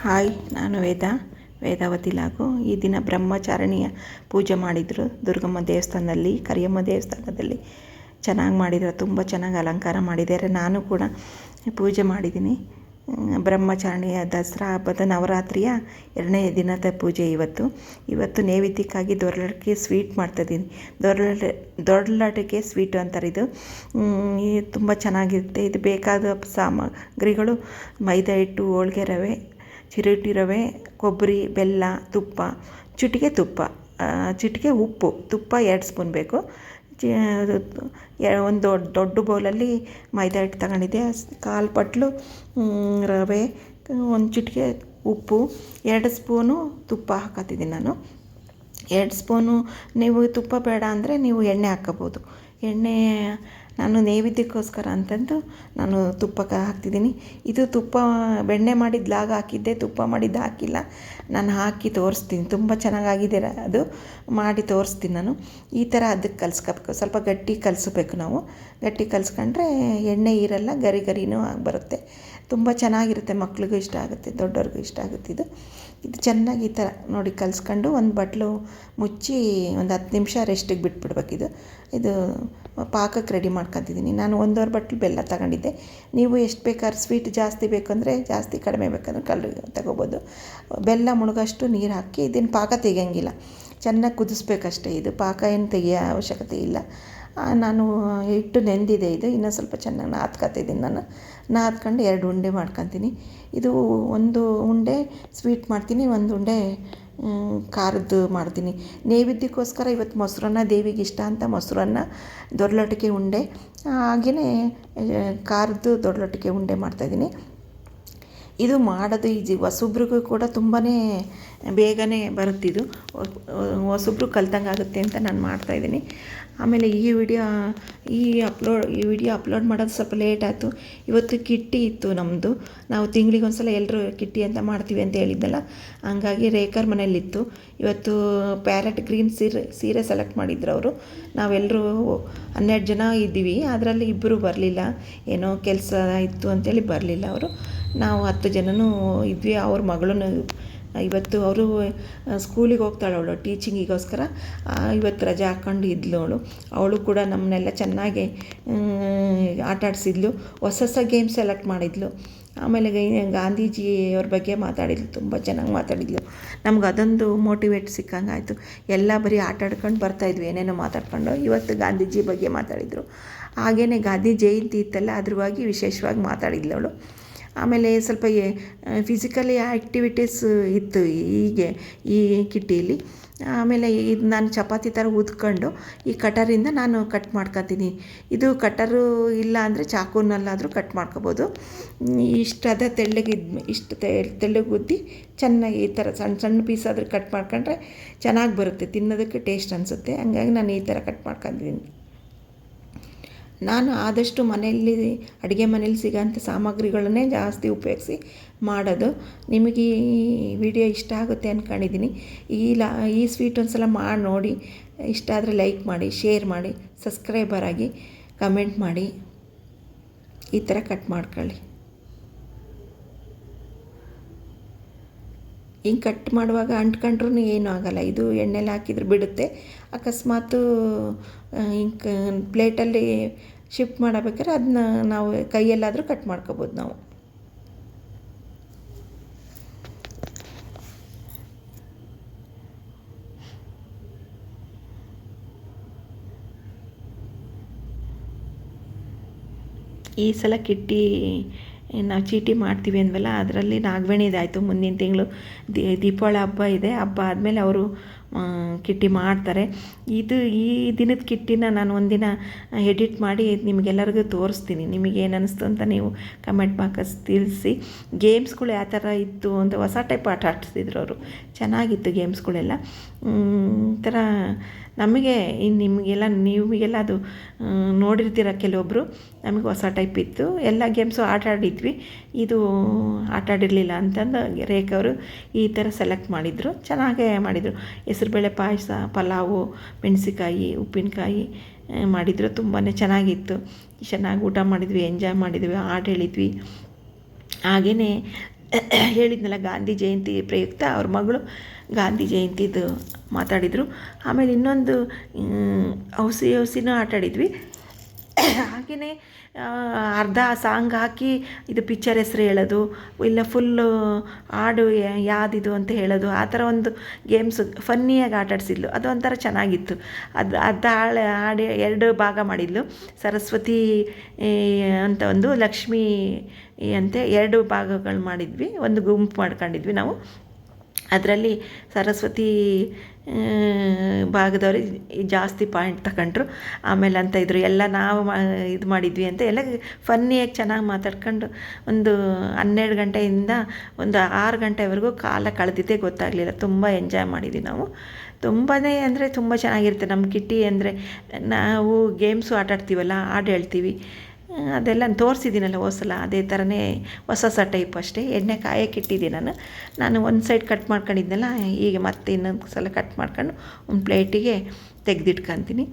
Hi, ನಾನು ವೇದ, ವೇದಾವತಿ ಲಾಗು. ಈ ದಿನ ಬ್ರಹ್ಮಚಾರಣಿಯ ಪೂಜೆ ಮಾಡಿದರು ದುರ್ಗಮ್ಮ ದೇವಸ್ಥಾನದಲ್ಲಿ, ಕರಿಯಮ್ಮ ದೇವಸ್ಥಾನದಲ್ಲಿ. ಚೆನ್ನಾಗಿ ಮಾಡಿದ್ರು, ತುಂಬ ಚೆನ್ನಾಗಿ ಅಲಂಕಾರ ಮಾಡಿದ್ದಾರೆ. ನಾನು ಕೂಡ ಪೂಜೆ ಮಾಡಿದ್ದೀನಿ. ಬ್ರಹ್ಮಚಾರಣಿಯ ದಸರಾ ಹಬ್ಬದ ನವರಾತ್ರಿಯ ಎರಡನೇ ದಿನದ ಪೂಜೆ ಇವತ್ತು. ಇವತ್ತು ನೈವೇದ್ಯಕ್ಕಾಗಿ ದೊರಲಾಟಕ್ಕೆ ಸ್ವೀಟ್ ಮಾಡ್ತಾಯಿದ್ದೀನಿ ದೊರಲ ದೊರಲಾಟಕ್ಕೆ ಸ್ವೀಟು ಅಂತಾರೆ ಇದು ತುಂಬ ಚೆನ್ನಾಗಿರುತ್ತೆ. ಇದು ಬೇಕಾದ ಸಾಮಗ್ರಿಗಳು ಮೈದಾ ಹಿಟ್ಟು, ಹೋಳ್ಗೆ ರವೆ ಚಿರೋಟಿ ರವೆ ಕೊಬ್ಬರಿ, ಬೆಲ್ಲ, ತುಪ್ಪ, ಚಿಟಿಕೆ ತುಪ್ಪ ಚಿಟಿಕೆ ಉಪ್ಪು, ತುಪ್ಪ ಎರಡು ಸ್ಪೂನ್ ಬೇಕು. ಚಿ ಒಂದು ದೊಡ್ಡ ದೊಡ್ಡ ಬೌಲಲ್ಲಿ ಮೈದಾ ಹಿಟ್ಟು ತಗೊಂಡಿದ್ದೆ. ಕಾಲು ಪಟ್ಲು ರವೆ, ಒಂದು ಚಿಟಿಕೆ ಉಪ್ಪು, ಎರಡು ಸ್ಪೂನು ತುಪ್ಪ ಹಾಕತ್ತಿದ್ದೀನಿ ನಾನು. ಎರಡು ಸ್ಪೂನು, ನೀವು ತುಪ್ಪ ಬೇಡ ಅಂದರೆ ನೀವು ಎಣ್ಣೆ ಹಾಕ್ಕೋಬೋದು ಎಣ್ಣೆ ನಾನು ನೈವೇದ್ಯಕ್ಕೋಸ್ಕರ ಅಂತಂದು ನಾನು ತುಪ್ಪಕ್ಕೆ ಹಾಕ್ತಿದ್ದೀನಿ. ಇದು ತುಪ್ಪ ಬೆಣ್ಣೆ ಮಾಡಿದ ಲಾಗ ಹಾಕಿದ್ದೆ, ತುಪ್ಪ ಮಾಡಿದ್ದು ಹಾಕಿಲ್ಲ. ನಾನು ಹಾಕಿ ತೋರಿಸ್ತೀನಿ. ತುಂಬ ಚೆನ್ನಾಗಾಗಿದೆ ಅದು. ಮಾಡಿ ತೋರಿಸ್ತೀನಿ ನಾನು. ಈ ಥರ ಅದಕ್ಕೆ ಕಲ್ಸ್ಕೋಬೇಕು. ಸ್ವಲ್ಪ ಗಟ್ಟಿ ಕಲಿಸ್ಬೇಕು ನಾವು. ಗಟ್ಟಿ ಕಲಿಸ್ಕೊಂಡ್ರೆ ಎಣ್ಣೆ ಇರಲ್ಲ, ಗರಿ ಗರಿನೂ ಆಗಿ ಬರುತ್ತೆ. ತುಂಬ ಚೆನ್ನಾಗಿರುತ್ತೆ. ಮಕ್ಳಿಗೂ ಇಷ್ಟ ಆಗುತ್ತೆ ದೊಡ್ಡವ್ರಿಗೂ ಇಷ್ಟ ಆಗುತ್ತೆ ಇದು. ಇದು ಚೆನ್ನಾಗಿ ಈ ಥರ ನೋಡಿ ಕಲಿಸ್ಕೊಂಡು ಒಂದು ಬಟ್ಲು ಮುಚ್ಚಿ ಒಂದು ಹತ್ತು ನಿಮಿಷ ರೆಸ್ಟಿಗೆ ಬಿಟ್ಬಿಡ್ಬೇಕು ಇದು. ಇದು ಪಾಕಕ್ಕೆ ರೆಡಿ ಮಾಡ್ಕೊತಿದ್ದೀನಿ. ನಾನು ಒಂದೂವರೆ ಬಟ್ಲು ಬೆಲ್ಲ ತಗೊಂಡಿದ್ದೆ. ನೀವು ಎಷ್ಟು ಬೇಕಾದ್ರೆ ಸ್ವೀಟ್ ಜಾಸ್ತಿ ಬೇಕಂದರೆ ಜಾಸ್ತಿ ಕಡಿಮೆ ಬೇಕಂದ್ರೆ ಕಲ್, ತಗೋಬೋದು. ಬೆಲ್ಲ ಮುಳುಗಷ್ಟು ನೀರು ಹಾಕಿ ಇದನ್ನು ಪಾಕ ತೆಗಿಯೋಂಗಿಲ್ಲ. ಚೆನ್ನಾಗಿ ಕುದಿಸ್ಬೇಕಷ್ಟೇ. ಇದು ಪಾಕ ಏನು ತೆಗಿಯೋ ಅವಶ್ಯಕತೆ ಇಲ್ಲ. ನಾನು ಹಿಟ್ಟು ನೆಂದಿದೆ ಇದು. ಇನ್ನೂ ಸ್ವಲ್ಪ ಚೆನ್ನಾಗಿ ನಾದ್ಕೊತಿದ್ದೀನಿ ನಾನು. ನಾದ್ಕೊಂಡು ಎರಡು ಉಂಡೆ ಮಾಡ್ಕೊತೀನಿ. ಇದು ಒಂದು ಉಂಡೆ ಸ್ವೀಟ್ ಮಾಡ್ತೀನಿ, ಒಂದು ಉಂಡೆ ಖಾರದ್ದು ಮಾಡ್ತೀನಿ. ನೈವೇದ್ಯಕ್ಕೋಸ್ಕರ ಇವತ್ತು ಮೊಸರನ್ನ, ದೇವಿಗೆ ಇಷ್ಟ ಅಂತ ಮೊಸರನ್ನ ದೊಡ್ಲೊಟ್ಟಿಗೆ ಉಂಡೆ ಹಾಗೆಯೇ ಖಾರದ್ದು ದೊಡ್ಲೊಟ್ಟಿಗೆ ಉಂಡೆ ಮಾಡ್ತಾಯಿದ್ದೀನಿ ಇದು ಮಾಡೋದು ಈಜಿ. ಹೊಸಬ್ರಿಗೂ ಕೂಡ ತುಂಬಾ ಬೇಗನೆ ಬರುತ್ತಿದ್ದು ಹೊಸಬ್ರು ಕಲ್ತಂಗೆ ಆಗುತ್ತೆ ಅಂತ ನಾನು ಮಾಡ್ತಾಯಿದ್ದೀನಿ ಆಮೇಲೆ ಈ ವಿಡಿಯೋ, ಈ ಅಪ್ಲೋಡ್, ಈ ವಿಡಿಯೋ ಅಪ್ಲೋಡ್ ಮಾಡೋದು ಸ್ವಲ್ಪ ಲೇಟ್ ಆಯಿತು. ಇವತ್ತು ಕಿಟ್ಟಿ ಇತ್ತು ನಮ್ಮದು ನಾವು ತಿಂಗಳಿಗೆ ಒಂದು ಸಲ ಎಲ್ಲರೂ ಕಿಟ್ಟಿ ಅಂತ ಮಾಡ್ತೀವಿ ಅಂತ ಹೇಳಿದ್ದಲ್ಲ. ಹಂಗಾಗಿ ರೇಖರ್ ಮನೇಲಿತ್ತು ಇವತ್ತು ಪ್ಯಾರೆಟ್ ಗ್ರೀನ್ ಸೀರೆ ಸೀರೆ ಸೆಲೆಕ್ಟ್ ಮಾಡಿದ್ರು ಅವರು. ನಾವೆಲ್ಲರೂ ಹನ್ನೆರಡು ಜನ ಇದ್ದೀವಿ. ಅದರಲ್ಲಿ ಇಬ್ಬರು ಬರಲಿಲ್ಲ. ಏನೋ ಕೆಲಸ ಇತ್ತು ಅಂತೇಳಿ ಬರಲಿಲ್ಲ ಅವರು. ನಾವು ಹತ್ತು ಜನನೂ ಇದ್ವಿ. ಅವ್ರ ಮಗಳೂ ಇವತ್ತು ಅವರು ಸ್ಕೂಲಿಗೆ ಹೋಗ್ತಾಳೆ ಅವಳು ಟೀಚಿಂಗಿಗೋಸ್ಕರ ಇವತ್ತು ರಜೆ ಹಾಕ್ಕೊಂಡು ಇದ್ಲು ಅವಳು. ಅವಳು ಕೂಡ ನಮ್ಮನ್ನೆಲ್ಲ ಚೆನ್ನಾಗಿ ಆಟಾಡಿಸಿದ್ಲು ಹೊಸ ಹೊಸ ಗೇಮ್ ಸೆಲೆಕ್ಟ್ ಮಾಡಿದ್ಲು. ಆಮೇಲೆ ಗಾಂಧೀಜಿಯವ್ರ ಬಗ್ಗೆ ಮಾತಾಡಿದ್ಲು. ತುಂಬ ಚೆನ್ನಾಗಿ ಮಾತಾಡಿದ್ಲು. ನಮ್ಗೆ ಅದೊಂದು ಮೋಟಿವೇಟ್ ಸಿಕ್ಕಂಗೆ ಆಯಿತು. ಎಲ್ಲ ಬರೀ ಆಟಾಡ್ಕೊಂಡು ಬರ್ತಾಯಿದ್ವಿ ಏನೇನೋ ಮಾತಾಡ್ಕೊಂಡು ಇವತ್ತು ಗಾಂಧೀಜಿ ಬಗ್ಗೆ ಮಾತಾಡಿದರು. ಹಾಗೆಯೇ ಗಾಂಧಿ ಜಯಂತಿ ಇತ್ತಲ್ಲ, ಅದ್ರವಾಗಿ ವಿಶೇಷವಾಗಿ ಮಾತಾಡಿದ್ಲು ಅವಳು. ಆಮೇಲೆ ಸ್ವಲ್ಪ ಫಿಸಿಕಲಿ ಆ್ಯಕ್ಟಿವಿಟೀಸ್ ಇತ್ತು ಹೀಗೆ, ಈ ಕಿಟ್ಟಿಯಲ್ಲಿ. ಆಮೇಲೆ ಇದು ನಾನು ಚಪಾತಿ ಥರ ಉದ್ಕೊಂಡು ಈ ಕಟರಿಂದ ನಾನು ಕಟ್ ಮಾಡ್ಕೊತೀನಿ. ಇದು ಕಟರು ಇಲ್ಲ ಅಂದರೆ ಚಾಕುನಲ್ಲಾದರೂ ಕಟ್ ಮಾಡ್ಕೋಬೋದು. ಇಷ್ಟಾದ ತೆಳ್ಳಗಿದ್ ಇಷ್ಟು ತೆಳ್ಳಗೆ ಉದ್ದಿ ಚೆನ್ನಾಗಿ ಈ ಥರ ಸಣ್ಣ ಸಣ್ಣ ಪೀಸ್ ಆದರೂ ಕಟ್ ಮಾಡ್ಕೊಂಡ್ರೆ ಚೆನ್ನಾಗಿ ಬರುತ್ತೆ. ತಿನ್ನೋದಕ್ಕೆ ಟೇಸ್ಟ್ ಅನಿಸುತ್ತೆ. ಹಂಗಾಗಿ ನಾನು ಈ ಥರ ಕಟ್ ಮಾಡ್ಕೊಂಡಿದ್ದೀನಿ. ನಾನು ಆದಷ್ಟು ಮನೆಯಲ್ಲಿ, ಅಡುಗೆ ಮನೇಲಿ ಸಿಗೋಂಥ ಸಾಮಗ್ರಿಗಳನ್ನೇ ಜಾಸ್ತಿ ಉಪಯೋಗಿಸಿ ಮಾಡೋದು. ನಿಮಗೆ ಈ ವಿಡಿಯೋ ಇಷ್ಟ ಆಗುತ್ತೆ ಅಂದ್ಕೊಂಡಿದ್ದೀನಿ ಈ ಲಾ, ಈ ಸ್ವೀಟ್ ಒಂದು ಸಲ ಮಾಡಿ ನೋಡಿ. ಇಷ್ಟ ಆದರೆ ಲೈಕ್ ಮಾಡಿ, ಶೇರ್ ಮಾಡಿ, ಸಬ್ಸ್ಕ್ರೈಬರ್ ಆಗಿ ಕಮೆಂಟ್ ಮಾಡಿ. ಈ ಥರ ಕಟ್ ಮಾಡ್ಕೊಳ್ಳಿ. ಹಿಂಗೆ ಕಟ್ ಮಾಡುವಾಗ ಅಂಟ್ಕೊಂಡ್ರೂ ಏನೂ ಆಗೋಲ್ಲ. ಇದು ಎಣ್ಣೆಲಿ ಹಾಕಿದ್ರೆ ಬಿಡುತ್ತೆ. ಅಕಸ್ಮಾತು ಇಂಕ್, ಪ್ಲೇಟಲ್ಲಿ ಶಿಫ್ಟ್ ಮಾಡಬೇಕಾದ್ರೆ ಅದನ್ನ ನಾವು ಕೈಯಲ್ಲಾದರೂ ಕಟ್ ಮಾಡ್ಕೋಬೋದು ನಾವು. ಈ ಸಲ ಕಿಟ್ಟಿ, ನಾವು ಚೀಟಿ ಮಾಡ್ತೀವಿ ಅಂದ್ವಲ್ಲ, ಅದರಲ್ಲಿ ನಾಗವೇಣಿದಾಯಿತು ಮುಂದಿನ ತಿಂಗಳು ದೀಪಾವಳಿ ಹಬ್ಬ ಇದೆ. ಹಬ್ಬ ಆದಮೇಲೆ ಅವರು ಕಿಟ್ಟಿ ಮಾಡ್ತಾರೆ. ಇದು ಈ ದಿನದ ಕಿಟ್ಟಿನ ನಾನು ಒಂದಿನ ಎಡಿಟ್ ಮಾಡಿ ನಿಮಗೆಲ್ಲರಿಗೂ ತೋರಿಸ್ತೀನಿ. ನಿಮಗೆ ಏನು ಅಂತ ನೀವು ಕಮೆಂಟ್ ಬಾಕ್ಸ್ ತಿಳಿಸಿ. ಗೇಮ್ಸ್ಗಳು ಯಾವ ಥರ ಇತ್ತು ಅಂತ ಹೊಸ ಟೈಪ್ ಆಟ ಆಡ್ತಿದ್ರು ಅವರು. ಚೆನ್ನಾಗಿತ್ತು ಗೇಮ್ಸ್ಗಳೆಲ್ಲ ಥರ ನಮಗೆ ಇನ್ನು ನಿಮಗೆಲ್ಲ ನಿಮಗೆಲ್ಲ ಅದು ನೋಡಿರ್ತೀರ ಕೆಲವೊಬ್ಬರು ನಮಗೆ ಹೊಸ ಟೈಪ್ ಇತ್ತು. ಎಲ್ಲ ಗೇಮ್ಸು ಆಟ ಆಡಿದ್ವಿ. ಇದು ಆಟ ಆಡಿರಲಿಲ್ಲ ಅಂತಂದು ರೇಖವರು ಈ ಥರ ಸೆಲೆಕ್ಟ್ ಮಾಡಿದರು. ಚೆನ್ನಾಗೇ ಮಾಡಿದರು. ಹೆಸರುಬೇಳೆ ಪಾಯಸ, ಪಲಾವು ಮೆಣಸಿಕಾಯಿ ಉಪ್ಪಿನಕಾಯಿ ಮಾಡಿದರು. ತುಂಬಾ ಚೆನ್ನಾಗಿತ್ತು. ಚೆನ್ನಾಗಿ ಊಟ ಮಾಡಿದ್ವಿ ಎಂಜಾಯ್ ಮಾಡಿದ್ವಿ, ಹಾಡು ಹೇಳಿದ್ವಿ. ಹಾಗೆಯೇ ಹೇಳಿದ್ನಲ್ಲ ಗಾಂಧಿ ಜಯಂತಿ ಪ್ರಯುಕ್ತ, ಅವ್ರ ಮಗಳು ಗಾಂಧಿ ಜಯಂತಿದು ಮಾತಾಡಿದರು. ಆಮೇಲೆ ಇನ್ನೊಂದು ಔಸಿ ಔಸಿನೂ ಆಟ ಆಡಿದ್ವಿ ಹಾಗೆಯೇ ಅರ್ಧ ಸಾಂಗ್ ಹಾಕಿ ಇದು ಪಿಕ್ಚರ್ ಹೆಸ್ರು ಹೇಳೋದು, ಇಲ್ಲ ಫುಲ್ಲು ಹಾಡು ಯಾವುದಿದು ಅಂತ ಹೇಳೋದು, ಆ ಥರ ಒಂದು ಗೇಮ್ಸ್ ಫನ್ನಿಯಾಗಿ ಆಟಾಡಿಸಿದ್ಲು ಅದು ಒಂಥರ ಚೆನ್ನಾಗಿತ್ತು. ಅದು ಅರ್ಧ ಹಾಳು, ಹಾಡು ಎರಡು ಭಾಗ ಮಾಡಿದ್ಲು. ಸರಸ್ವತಿ ಅಂತ ಒಂದು ಲಕ್ಷ್ಮೀ ಅಂತೆ ಎರಡು ಭಾಗಗಳು ಮಾಡಿದ್ವಿ. ಒಂದು ಗುಂಪು ಮಾಡ್ಕೊಂಡಿದ್ವಿ ನಾವು. ಅದರಲ್ಲಿ ಸರಸ್ವತಿ ಭಾಗದವರು ಜಾಸ್ತಿ ಪಾಯಿಂಟ್ ತಗೊಂಡ್ರು ಆಮೇಲೆ ಅಂತ ಇದ್ರು. ಎಲ್ಲ ನಾವು ಮಾ, ಇದು ಮಾಡಿದ್ವಿ ಅಂತ ಎಲ್ಲ ಫನ್ನಿಯಾಗಿ ಚೆನ್ನಾಗಿ ಮಾತಾಡ್ಕೊಂಡು ಒಂದು ಹನ್ನೆರಡು ಗಂಟೆಯಿಂದ ಒಂದು ಆರು ಗಂಟೆವರೆಗೂ ಕಾಲ ಕಳೆದಿದ್ದೇ ಗೊತ್ತಾಗಲಿಲ್ಲ. ತುಂಬ ಎಂಜಾಯ್ ಮಾಡಿದ್ವಿ ನಾವು. ತುಂಬಾ ಅಂದರೆ ತುಂಬ ಚೆನ್ನಾಗಿರುತ್ತೆ. ನಮ್ಮ ಕಿಟ್ಟಿ ಅಂದರೆ ನಾವು ಗೇಮ್ಸು ಆಟಾಡ್ತೀವಲ್ಲ ಆಡು ಹಾಡು ಹೇಳ್ತೀವಿ. ಅದೆಲ್ಲ ತೋರಿಸಿದ್ದೀನಲ್ಲ ಹೊಸಲ ಸಲ ಅದೇ ಥರನೇ ಹೊಸ ಹೊಸ ಟೈಪ್ ಅಷ್ಟೇ. ಎಣ್ಣೆ ಕಾಯಕ್ಕೆ ಇಟ್ಟಿದ್ದೆ ನಾನು. ನಾನು ಒಂದು ಸೈಡ್ ಕಟ್ ಮಾಡ್ಕೊಂಡಿದ್ದೆನಲ್ಲ ಈಗ ಮತ್ತೆ ಇನ್ನೊಂದು ಸಲ ಕಟ್ ಮಾಡ್ಕೊಂಡು ಒಂದು ಪ್ಲೇಟಿಗೆ ತೆಗೆದಿಟ್ಕೊತೀನಿ.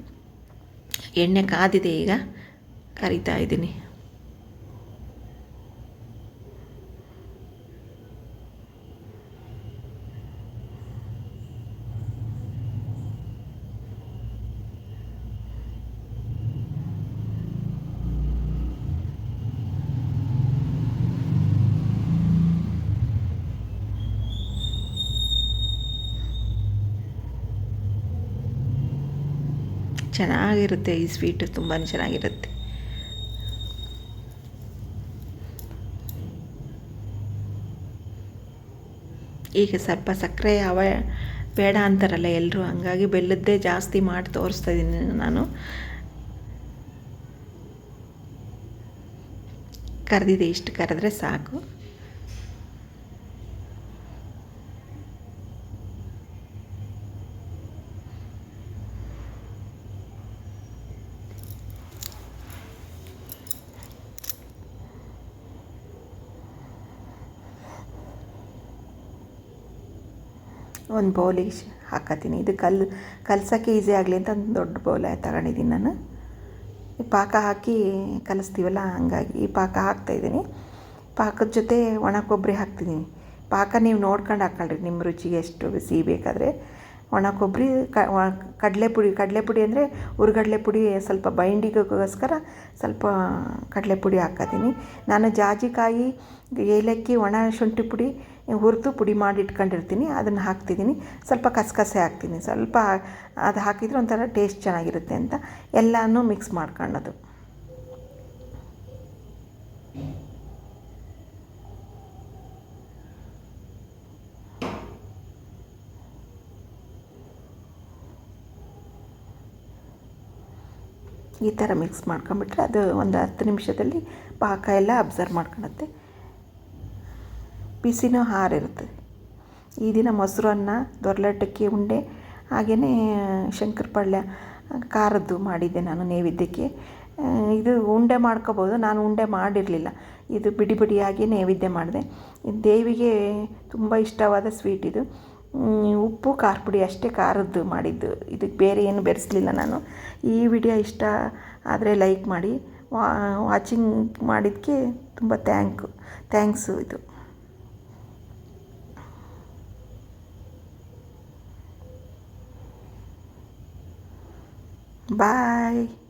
ಎಣ್ಣೆ ಕಾದಿದೆ ಈಗ, ಕರಿತಾ ಇದ್ದೀನಿ. ಚೆನ್ನಾಗಿರುತ್ತೆ ಈ ಸ್ವೀಟು ತುಂಬಾ ಚೆನ್ನಾಗಿರುತ್ತೆ. ಈಗ ಸ್ವಲ್ಪ ಸಕ್ಕರೆ ಅವ ಬೇಡ ಅಂತಾರಲ್ಲ ಎಲ್ಲರೂ ಹಂಗಾಗಿ ಬೆಲ್ಲದ್ದೇ ಜಾಸ್ತಿ ಮಾಡಿ ತೋರಿಸ್ತಾ ಇದ್ದೀನಿ ನಾನು. ಕರೆದಿದೆ ಇಷ್ಟು ಕರೆದ್ರೆ ಸಾಕು. ಒಂದು ಬೌಲಿಗೆ ಹಾಕತ್ತೀನಿ. ಇದು ಕಲ್, ಕಲಸೋಕ್ಕೆ ಈಸಿ ಆಗಲಿ ಅಂತ ಒಂದು ದೊಡ್ಡ ಬೌಲ ತಗೊಂಡಿದ್ದೀನಿ ನಾನು. ಈ ಪಾಕ ಹಾಕಿ ಕಲಿಸ್ತೀವಲ್ಲ ಹಂಗಾಗಿ ಈ ಪಾಕ ಹಾಕ್ತಾಯಿದ್ದೀನಿ ಪಾಕದ ಜೊತೆ ಒಣ ಕೊಬ್ಬರಿ ಹಾಕ್ತಿದ್ದೀನಿ ಪಾಕ ನೀವು ನೋಡ್ಕೊಂಡು ಹಾಕ್ಕೊಳ್ರಿ ನಿಮ್ಮ ರುಚಿಗೆ ಎಷ್ಟು ಸಿಹಿ ಬೇಕಾದರೆ. ಒಣ ಕೊಬ್ಬರಿ ಕಡಲೆ ಪುಡಿ ಕಡಲೆ ಪುಡಿ ಅಂದರೆ ಹುರ್ಗಡ್ಲೆ ಪುಡಿ ಸ್ವಲ್ಪ ಬೈಂಡಿಗೋಸ್ಕರ ಸ್ವಲ್ಪ ಕಡಲೆ ಪುಡಿ ಹಾಕತ್ತೀನಿ. ನಾನು ಜಾಜಿಕಾಯಿ, ಏಲಕ್ಕಿ, ಒಣ ಶುಂಠಿ ಪುಡಿ ಹುರಿದು ಪುಡಿ ಮಾಡಿ ಇಟ್ಕೊಂಡಿರ್ತೀನಿ, ಅದನ್ನು ಹಾಕ್ತಿದ್ದೀನಿ. ಸ್ವಲ್ಪ ಕಸಕಸೆ ಹಾಕ್ತೀನಿ. ಸ್ವಲ್ಪ ಅದು ಹಾಕಿದರೆ ಒಂಥರ ಟೇಸ್ಟ್ ಚೆನ್ನಾಗಿರುತ್ತೆ ಅಂತ ಎಲ್ಲನೂ ಮಿಕ್ಸ್ ಮಾಡ್ಕೊಳ್ಳೋದು. ಈ ಥರ ಮಿಕ್ಸ್ ಮಾಡ್ಕೊಂಬಿಟ್ರೆ ಅದು ಒಂದು ಹತ್ತು ನಿಮಿಷದಲ್ಲಿ ಪಾಕ ಎಲ್ಲ ಅಬ್ಸರ್ವ್ ಮಾಡ್ಕೊಳುತ್ತೆ ಬಿಸಿನೂ ಹಾರಿರುತ್ತೆ ಈ ದಿನ ಮೊಸರು ಅನ್ನ ದೊರ್ಲಟ್ಟಕ್ಕಿ ಉಂಡೆ ಹಾಗೆಯೇ ಶಂಕರಪಾಳ್ಯ ಖಾರದ್ದು ಮಾಡಿದ್ದೆ ನಾನು ನೈವೇದ್ಯಕ್ಕೆ. ಇದು ಉಂಡೆ ಮಾಡ್ಕೋಬೋದು, ನಾನು ಉಂಡೆ ಮಾಡಿರಲಿಲ್ಲ. ಇದು ಬಿಡಿ ಬಿಡಿಯಾಗಿ ನೈವೇದ್ಯ ಮಾಡಿದೆ. ದೇವಿಗೆ ತುಂಬ ಇಷ್ಟವಾದ ಸ್ವೀಟ್ ಇದು. ಉಪ್ಪು, ಖಾರ ಪುಡಿ ಅಷ್ಟೇ ಖಾರದ್ದು ಮಾಡಿದ್ದು. ಇದಕ್ಕೆ ಬೇರೆ ಏನು ಬೆರೆಸಲಿಲ್ಲ ನಾನು. ಈ ವಿಡಿಯೋ ಇಷ್ಟ ಆದರೆ ಲೈಕ್ ಮಾಡಿ. ವಾಚಿಂಗ್ ಮಾಡಿದ್ದಕ್ಕೆ ತುಂಬ ಥ್ಯಾಂಕ್, ಥ್ಯಾಂಕ್ಸು ಇದು. Bye!